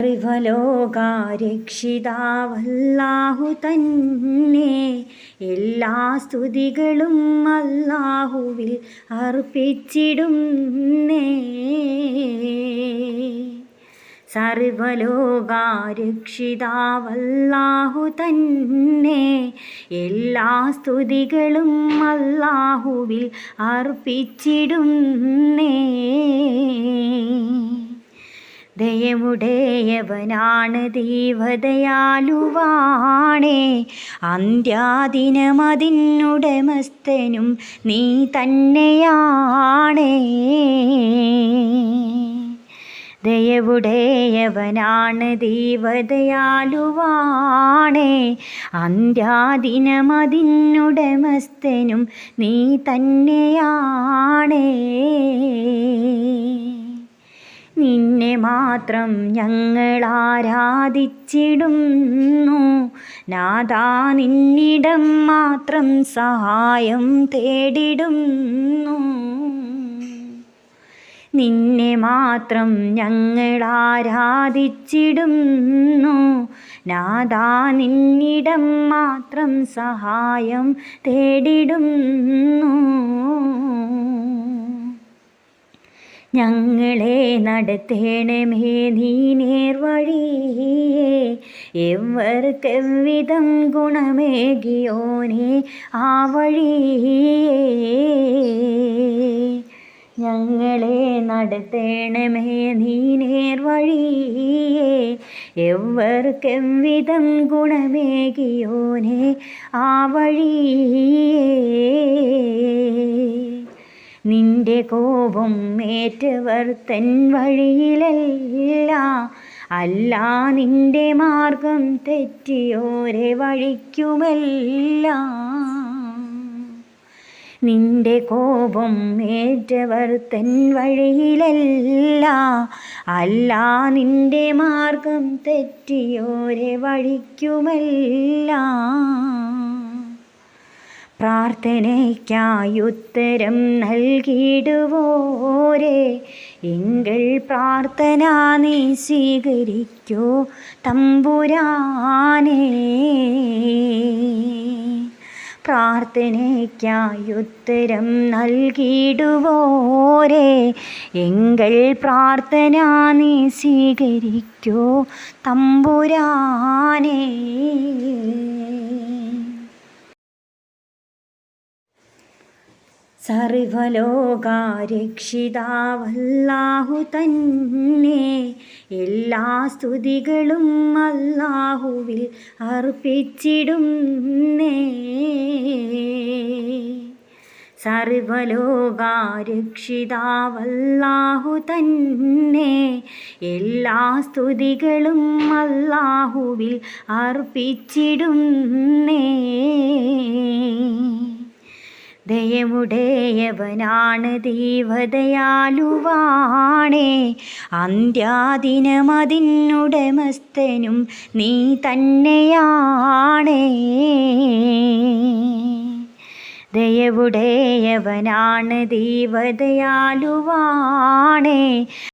സർവലോകാരക്ഷിതാവല്ലാഹു തന്നെ. എല്ലാ സ്തുതികളും അല്ലാഹുവിൽ അർപ്പിച്ചിടുന്നേ. സർവലോകാരക്ഷിതാവല്ലാഹു തന്നെ. എല്ലാ സ്തുതികളും അല്ലാഹുവിൽ അർപ്പിച്ചിടുന്നേ. ദയമുടയവനാണ് ദൈവദയാലുവാണേ. അന്ത്യാദിനമതിനുടമസ്ഥനും നീ തന്നെയാണേ. ദയവുടേയവനാണ് ദൈവദയാലുവാണേ. അന്ത്യാദിനമതിനുടമസ്ഥനും നീ തന്നെയാണേ. മാത്രം ഞങ്ങൾ ആരാധിച്ചിടുന്നു. നാദാ നിന്നിടം മാത്രം സഹായം തേടിടുന്നു. നിന്നെ മാത്രം ഞങ്ങൾ ആരാധിച്ചിടുന്നു. നാദാ നിന്നിടം മാത്രം സഹായം തേടിടുന്നു. ഞങ്ങളെ നടത്തേണമേ നീ നേർവഴിയേ എവർക്കെവിധം ഗുണമേകിയോനെ ആ വഴിയേ. ഞങ്ങളെ നടത്തേണമേ നീ നേർവഴിയേ എവർക്കെവിധം ഗുണമേകിയോനെ ആ വഴിയേ. നിന്റെ കോപം ഏറ്റവർ തൻ വഴിയിലല്ല. അല്ല നിന്റെ മാർഗം തെറ്റിയോരെ വഴിക്കുമല്ല. നിന്റെ കോപം ഏറ്റവർ തൻ വഴിയിലല്ല. അല്ല നിന്റെ മാർഗം തെറ്റിയോരെ വഴിക്കുമല്ല. പ്രാർത്ഥനയ്ക്കായി ഉത്തരം നൽകിയിടുവോരെ. എങ്കിൽ പ്രാർത്ഥന നീ സ്വീകരിക്കോ തമ്പുരാനേ. പ്രാർത്ഥനയ്ക്കായുത്തരം നൽകിയിടുവോരെ. എങ്കിൽ പ്രാർത്ഥന നീ സ്വീകരിക്കോ തമ്പുരാനേ. സർവലോകാരക്ഷിതാവല്ലാഹു തന്നെ. എല്ലാ സ്തുതികളും അല്ലാഹുവിൽ അർപ്പിച്ചിടുന്നേ. സർവലോകാരക്ഷിതാവല്ലാഹു തന്നെ. എല്ലാ സ്തുതികളും അല്ലാഹുവിൽ അർപ്പിച്ചിടുന്നേ. ദയമുടയവനാണ് ദൈവദയാലുവാണേ. അന്ത്യാദിനമതിനുടമസ്ഥനും നീ തന്നെയാണേ. ദയവുടയവനാണ് ദൈവദയാലുവാണേ.